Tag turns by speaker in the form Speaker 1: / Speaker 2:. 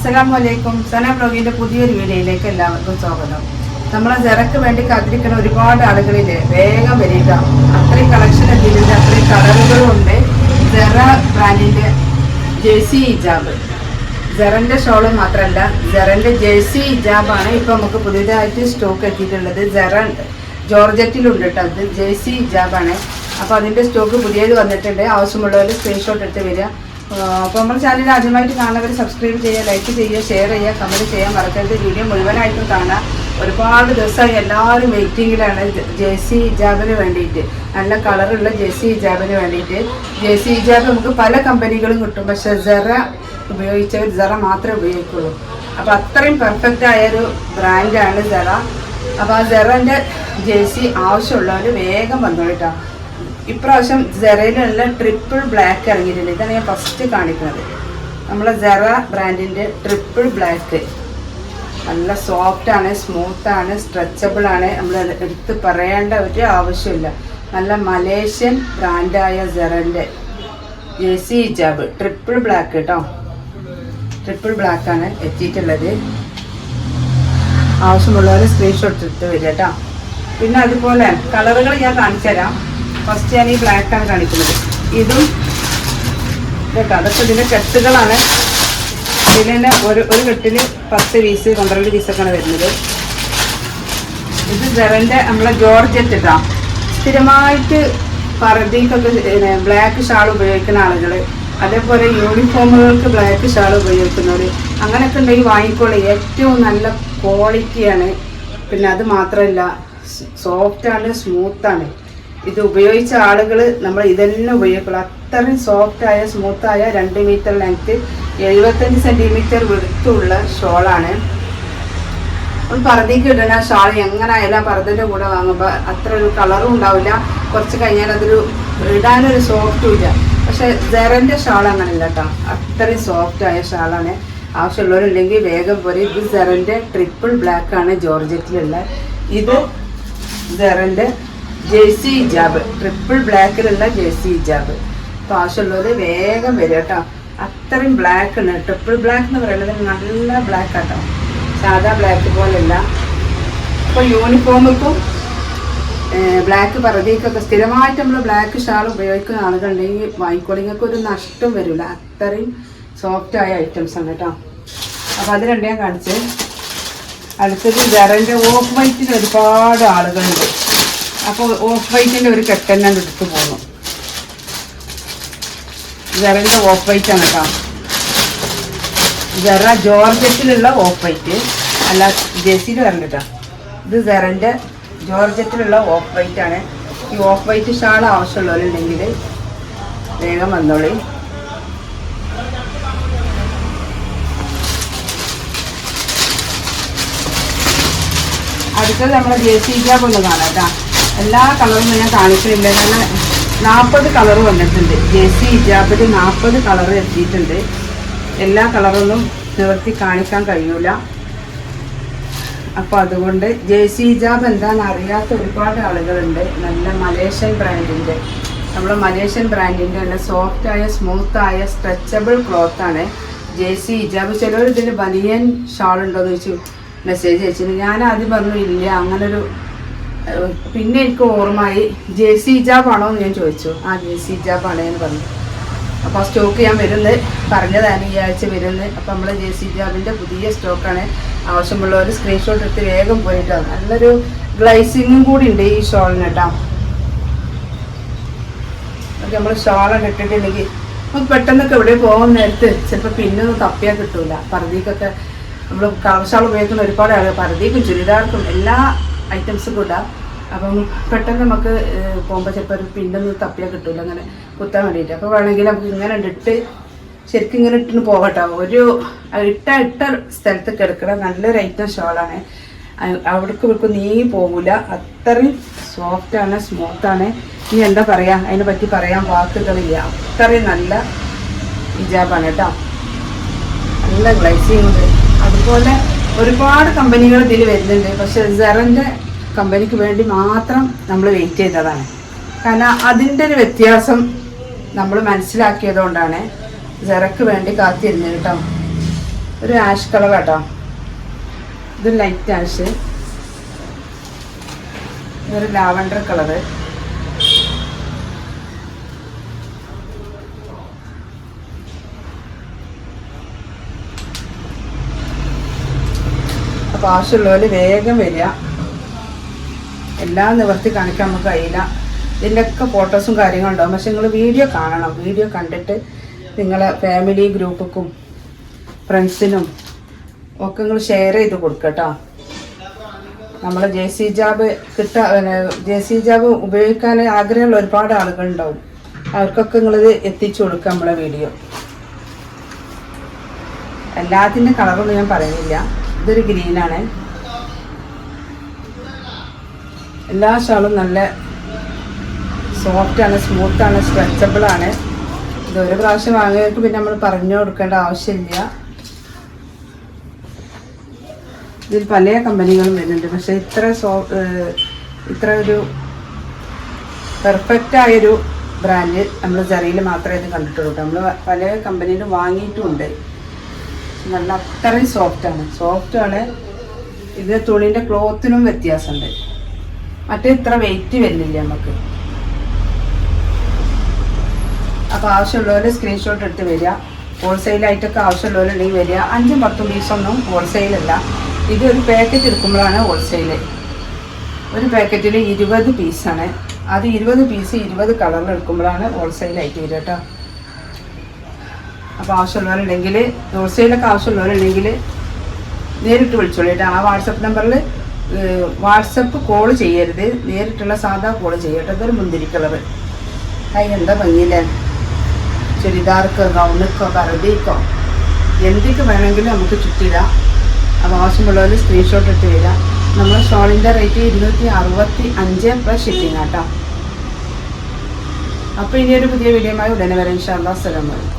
Speaker 1: അസ്സലാമു അലൈക്കും സന ബ്ലോഗിന്റെ പുതിയൊരു വീഡിയോയിലേക്ക് എല്ലാവർക്കും സ്വാഗതം. നമ്മളെ ജറക്ക് വേണ്ടി കാത്തിരിക്കുന്ന ഒരുപാട് ആളുകളിൽ വേഗം വരിക. അത്രയും കളക്ഷൻ എത്തിയിട്ടുണ്ട് അത്രയും കളറുകളും ഉണ്ട്. ജറ ബ്രാൻഡിന്റെ ജേഴ്സി ഹിജാബ്. ജെറന്റെ ഷോൾ മാത്രമല്ല ജെറന്റെ ജേഴ്സി ഹിജാബാണ് ഇപ്പൊ നമുക്ക് പുതിയതായിട്ട് സ്റ്റോക്ക് എത്തിയിട്ടുള്ളത്. ജെറ ജോർജറ്റിലുണ്ട് കേട്ടോ അത്. ജേഴ്സി ഹിജാബാണ്. അപ്പൊ അതിന്റെ സ്റ്റോക്ക് പുതിയത് വന്നിട്ടുണ്ട്. ആവശ്യമുള്ളവർ സ്ക്രീൻഷോട്ട് എടുത്ത് വരിക. അപ്പോൾ നമ്മൾ ചാനൽ ആദ്യമായിട്ട് കാണുന്നവർ സബ്സ്ക്രൈബ് ചെയ്യുക ലൈക്ക് ചെയ്യുക ഷെയർ ചെയ്യുക കമന്റ് ചെയ്യാൻ മറക്കരുത്. വീഡിയോ മുഴുവനായിട്ടും കാണാം ഒരുപാട് ദിവസമായി എല്ലാവരും വെയിറ്റിങ്ങിലാണ് ജേഴ്സി ഹിജാബിന് വേണ്ടിയിട്ട്. നല്ല കളറുള്ള ജേഴ്സി ഹിജാബിന് വേണ്ടിയിട്ട്. ജേഴ്സി ഹിജാബ് നമുക്ക് പല കമ്പനികളും കിട്ടും. പക്ഷേ സെറ ഉപയോഗിച്ചവർ സെറ മാത്രമേ ഉപയോഗിക്കുള്ളൂ. അപ്പോൾ അത്രയും പെർഫെക്റ്റ് ആയൊരു ബ്രാൻഡാണ് സെറ. അപ്പോൾ ആ സെറന്റെ ജേഴ്സി ആവശ്യമുള്ളവർ വേഗം കേട്ടോ ഇപ്രാവശ്യം സെറയിലുള്ള ട്രിപ്പിൾ ബ്ലാക്ക് ഇറങ്ങിയിട്ടുണ്ട്. ഇതാണ് ഞാൻ ഫസ്റ്റ് കാണിക്കുന്നത്. നമ്മളെ സെറ ബ്രാൻഡിന്റെ ട്രിപ്പിൾ ബ്ലാക്ക് നല്ല സോഫ്റ്റ് ആണ് സ്മൂത്ത് ആണ് സ്ട്രെച്ചബിൾ ആണ്. നമ്മൾ എടുത്ത് പറയേണ്ട ഒരു ആവശ്യമില്ല. നല്ല മലേഷ്യൻ ബ്രാൻഡായ സെറന്റെ സി ഹിജാബ് ട്രിപ്പിൾ ബ്ലാക്ക് കേട്ടോ ട്രിപ്പിൾ ബ്ലാക്ക് ആണ് എത്തിയിട്ടുള്ളത്. ആവശ്യമുള്ളവർ സ്ക്രീൻഷോട്ട് എടുത്ത് വരിക കേട്ടോ പിന്നെ അതുപോലെ കളറുകൾ ഞാൻ കാണിച്ചു തരാം ഫസ്റ്റ് ഞാൻ ഈ ബ്ലാക്ക് ആണ് കാണിക്കുന്നത്. ഇതും കേട്ടോ അതൊക്കെ ഇതിന്റെ കെട്ടുകളാണ്. ഇതിൽ തന്നെ ഒരു ഒരു കെട്ടിൽ പത്ത് പീസ് പന്ത്രണ്ട് പീസൊക്കെയാണ് വരുന്നത്. ഇത് ജെറന്റെ നമ്മളെ ജോർജറ്റ് ഇട്ടാ സ്ഥിരമായിട്ട് പറതിക്കൊക്കെ ബ്ലാക്ക് ഷാൾ ഉപയോഗിക്കുന്ന ആളുകൾ അതേപോലെ യൂണിഫോമുകൾക്ക് ബ്ലാക്ക് ഷാൾ ഉപയോഗിക്കുന്നവർ അങ്ങനെയൊക്കെ ഉണ്ടെങ്കിൽ വാങ്ങിക്കോളെ. ഏറ്റവും നല്ല ക്വാളിറ്റിയാണ് പിന്നെ അത് മാത്രമല്ല സോഫ്റ്റാണ് സ്മൂത്താണ് ഇത് ഉപയോഗിച്ച ആളുകൾ നമ്മൾ ഇതന്നെ ഉപയോഗിക്കുള്ളൂ. അത്രയും സോഫ്റ്റായ സ്മൂത്തായ രണ്ട് മീറ്റർ ലെങ്ത് എഴുപത്തഞ്ച് സെന്റിമീറ്റർ വൃത്തുള്ള ഷോളാണ് നമ്മൾ പറതിക്ക് ഇടുന്ന ഷാൾ എങ്ങനെ ആയാലും ആ പറതിന്റെ കൂടെ വാങ്ങുമ്പോൾ അത്ര ഒരു കളറും ഉണ്ടാവില്ല. കുറച്ച് കഴിഞ്ഞാൽ അതൊരു ഇടാനൊരു സോഫ്റ്റും ഇല്ല. പക്ഷെ ജെറന്റെ ഷാൾ അങ്ങനെയല്ല കേട്ടോ. അത്രയും സോഫ്റ്റ് ആയ ഷാളാണ് ആവശ്യമുള്ളവരുണ്ടെങ്കിൽ വേഗം പോരെ. ഇത് ജെറന്റെ ട്രിപ്പിൾ ബ്ലാക്ക് ആണ് ജോർജറ്റിലുള്ള. ഇത് ജെറന്റെ ജേഴ്സി ഹിജാബ് ട്രിപ്പിൾ ബ്ലാക്കിലുള്ള ജേഴ്സി ഹിജാബ് അപ്പോൾ ആവശ്യമുള്ളവർ വേഗം വരിക കേട്ടോ. അത്രയും ബ്ലാക്ക് ഉണ്ട് ട്രിപ്പിൾ ബ്ലാക്ക് എന്ന് പറയുന്നത് നല്ല ബ്ലാക്ക് ആട്ടോ. സാധാ ബ്ലാക്ക് പോലെയല്ല. ഇപ്പോൾ യൂണിഫോമിക്കും ബ്ലാക്ക് പറതിക്കൊക്കെ സ്ഥിരമായിട്ട് നമ്മൾ ബ്ലാക്ക് ഷാൾ ഉപയോഗിക്കുന്ന ആളുകളുണ്ടെങ്കിൽ വാങ്ങിക്കോളിങ്ങൾക്ക് ഒരു നഷ്ടം വരില്ല അത്രയും സോഫ്റ്റ് ആയ ഐറ്റംസ് ആണ് കേട്ടോ. അപ്പോൾ അത് രണ്ടേ കാണിച്ച് അടുത്തത് വെറന്റെ ഓഫ് വൈറ്റിന് ഒരുപാട് ആളുകളുണ്ട്. അപ്പോൾ ഓഫ് വൈറ്റിന്റെ ഒരു കെട്ടെന്നെ എടുത്തു പോന്നു. ജറന്റെ ഓഫ് വൈറ്റ് ആണ് കേട്ടോ ജറ ജോർജറ്റിലുള്ള ഓഫ് വൈറ്റ് അല്ല ജെസിയിൽ വരണ്ട കേട്ടോ ഇത് ജെറന്റെ ജോർജറ്റിലുള്ള ഓഫ് വൈറ്റ് ആണ് ഈ ഓഫ് വൈറ്റ് ഷാൾ ആവശ്യമുള്ളവരുണ്ടെങ്കിൽ വേഗം വന്നോളി. അടുത്തത് നമ്മുടെ സി ഹിജാബ് ഒന്ന് കാണാം കേട്ടോ എല്ലാ കളറും ഞാൻ കാണിക്കുന്നില്ല കാരണം നാൽപ്പത് കളർ വന്നിട്ടുണ്ട്. ജേസി ഹിജാബിൽ നാൽപ്പത് കളർ എത്തിയിട്ടുണ്ട്. എല്ലാ കളറൊന്നും നിവർത്തി കാണിക്കാൻ കഴിയൂല. അപ്പോൾ അതുകൊണ്ട് ജേസി ഹിജാബ് എന്താണെന്ന് അറിയാത്ത ഒരുപാട് ആളുകളുണ്ട്. നല്ല മലേഷ്യൻ ബ്രാൻഡിന്റെ നമ്മൾ മലേഷ്യൻ ബ്രാൻഡിന്റെ നല്ല സോഫ്റ്റായ സ്മൂത്തായ സ്ട്രെച്ചബിൾ ക്ലോത്താണ് ജേസി ഹിജാബ്. ചിലർ ഇതിൽ ബനിയൻ ഷാൾ ഉണ്ടോയെന്ന് ചോദിച്ചു മെസ്സേജ് അയച്ചിരുന്നു. ഞാൻ ആദ്യം പറഞ്ഞു ഇല്ല അങ്ങനൊരു പിന്നെ എനിക്ക് ഓർമ്മയായി ജെ ജേസി ആണോ എന്ന് ഞാൻ ചോദിച്ചു. ആ ജെ ജേസി ആണ് എന്ന് പറഞ്ഞു. അപ്പോൾ സ്റ്റോക്ക് ഞാൻ വരുന്നത് പറഞ്ഞതാണ് ഈ ആഴ്ച വരുന്നത് അപ്പോൾ നമ്മൾ ജെ സി ജാബിന്റെ പുതിയ സ്റ്റോക്കാണ് ആവശ്യമുള്ളവർ സ്ക്രീൻഷോട്ട് എടുത്ത് വേഗം പോയിട്ടാണ് നല്ലൊരു ഗ്ലൈസിങ്ങും കൂടി ഉണ്ട് ഈ ഷോളിന് കേട്ടോ. നമ്മൾ ഷോളൊക്കെ ഇട്ടിട്ടുണ്ടെങ്കിൽ നമുക്ക് പെട്ടെന്നൊക്കെ എവിടെ പോകുന്ന നേരത്ത് ചിലപ്പോൾ പിന്നൊന്നും തപ്പിയാൽ കിട്ടൂല. പറുതിക്കൊക്കെ നമ്മൾ കളർ ഷാൾ ഉപയോഗിക്കുന്ന ഒരുപാട് ആളുകൾ പറുതിക്കും ചുരിദാർക്കും എല്ലാ ഐറ്റംസും കൂടെ. അപ്പം പെട്ടെന്ന് നമുക്ക് പോകുമ്പോൾ ചിലപ്പോൾ ഒരു പിന്നൊന്ന് തപ്പിയാൽ കിട്ടില്ല അങ്ങനെ കുത്താൻ വേണ്ടിയിട്ട്. അപ്പോൾ വേണമെങ്കിൽ നമുക്ക് ഇങ്ങനെ ഇട്ട് ശരിക്കും ഇങ്ങനെ ഇട്ടിന് പോകട്ടോ. ഒരു ഇട്ട ഇട്ട സ്ഥലത്ത് കിടക്കണ നല്ലൊരു ഐറ്റം ഷോളാണ് അവിടേക്ക് ഇവർക്ക് നീങ്ങി പോകില്ല അത്രയും സോഫ്റ്റാണ് സ്മൂത്താണ് ഇനി എന്താ പറയുക അതിനെ പറ്റി പറയാൻ വാക്കുകളില്ല. അത്രയും നല്ല ഹിജാബാണ് കേട്ടോ. നല്ല ഗ്ലൈസിങ് ഉണ്ട്. അതുപോലെ ഒരുപാട് കമ്പനികൾ ഇതിൽ വരുന്നുണ്ട്. പക്ഷെ സെറന്റെ കമ്പനിക്ക് വേണ്ടി മാത്രം നമ്മൾ വെയിറ്റ് ചെയ്തതാണ്. കാരണം അതിന്റെ ഒരു വ്യത്യാസം നമ്മൾ മനസ്സിലാക്കിയത് കൊണ്ടാണ് സെറക്ക് വേണ്ടി കാത്തിരുന്നത് കേട്ടോ. ഒരു ആഷ് കളർ കേട്ടോ. ഇത് ലൈറ്റ് ആഷ് ഇതൊരു ലാവൻഡർ കളറ് ആവശ്യമുള്ളവർ വേഗം വരിക. എല്ലാം നിവർത്തി കാണിക്കാൻ നമുക്ക് കഴിയില്ല. ഇതിന്റെയൊക്കെ ഫോട്ടോസും കാര്യങ്ങളും ഉണ്ടാവും. പക്ഷെ നിങ്ങൾ വീഡിയോ കാണണം. വീഡിയോ കണ്ടിട്ട് നിങ്ങളെ ഫാമിലി ഗ്രൂപ്പുക്കും ഫ്രണ്ട്സിനും ഒക്കെ നിങ്ങൾ ഷെയർ ചെയ്ത് കൊടുക്കട്ടോ നമ്മൾ ജെ സി ജാബ് കിട്ടാ ജെ സി ജാബ് ഉപയോഗിക്കാൻ ആഗ്രഹമുള്ള ഒരുപാട് ആളുകളുണ്ടാവും അവർക്കൊക്കെ നിങ്ങളിത് എത്തിച്ചു കൊടുക്കുക നമ്മളെ വീഡിയോ എല്ലാത്തിന്റെ കളറൊന്നും ഞാൻ പറയുന്നില്ല. ഇതൊരു ഗ്രീനാണ്. എല്ലാ ഷാളും നല്ല സോഫ്റ്റ് ആണ് സ്മൂത്ത് ആണ് സ്ട്രെച്ചബിൾ ആണ് ഇത് ഒരു പ്രാവശ്യം വാങ്ങിയവർക്ക് പിന്നെ നമ്മൾ പറഞ്ഞു കൊടുക്കേണ്ട ആവശ്യമില്ല. ഇതിൽ പല കമ്പനികളും വരുന്നുണ്ട്. പക്ഷെ ഇത്ര സോ ഇത്ര ഒരു പെർഫെക്റ്റ് ആയൊരു ബ്രാൻഡ് നമ്മൾ ചെറിയിൽ മാത്രമേ ഇത് കണ്ടിട്ടുള്ളൂ. നമ്മൾ പല കമ്പനിയിലും വാങ്ങിയിട്ടുമുണ്ട്. നല്ല അത്രയും സോഫ്റ്റാണ് സോഫ്റ്റാണ് ഇത് തുണിന്റെ ക്ലോത്തിനും വ്യത്യാസമുണ്ട്. മറ്റേ ഇത്ര വെയിറ്റ് വരുന്നില്ല നമുക്ക്. അപ്പോൾ ആവശ്യമുള്ളവർ സ്ക്രീൻഷോട്ട് എടുത്ത് വരിക. ഹോൾസെയിലായിട്ടൊക്കെ ആവശ്യമുള്ളവരുണ്ടെങ്കിൽ വരിക. അഞ്ചും പത്തും പീസൊന്നും ഹോൾസെയിലല്ല ഇത് ഒരു പാക്കറ്റ് എടുക്കുമ്പോഴാണ് ഹോൾസെയിൽ ഒരു പാക്കറ്റിൽ ഇരുപത് പീസാണ് അത് ഇരുപത് പീസ് ഇരുപത് കളറിൽ എടുക്കുമ്പോഴാണ് ഹോൾസെയിലായിട്ട് വരിക കേട്ടോ. അപ്പോൾ ആവശ്യമുള്ളവരുണ്ടെങ്കിൽ ദോശയിലൊക്കെ ആവശ്യമുള്ളവരുണ്ടെങ്കിൽ നേരിട്ട് വിളിച്ചോളൂ. ആ വാട്സപ്പ് നമ്പറിൽ വാട്സപ്പ് കോൾ ചെയ്യരുത്. നേരിട്ടുള്ള സാധാ കോൾ ചെയ്യട്ടെ. ഇതൊരു മുന്തിരിക്കളവ്. ഹായ് എന്താ ഭംഗിയില്ലേ? ചുരിദാർക്കോ ഗൗണിക്കോ പരതിക്കോ? എന്തൊക്കെ വേണമെങ്കിലും നമുക്ക് ചുറ്റിടാം. അപ്പോൾ ആവശ്യമുള്ളവർ സ്ക്രീൻഷോട്ട് ഇട്ട് തരാം നമ്മൾ ഷോളിന്റെ റേറ്റ് ഇരുന്നൂറ്റി അറുപത്തി അഞ്ച് പ്ലസ് ഷിപ്പിംഗ് കേട്ടോ അപ്പോൾ ഇനിയൊരു പുതിയ വീഡിയോയുമായി ഉടനെ വരെ. ഇൻഷാല്ലാ സ്ഥലം അലൈക്കും.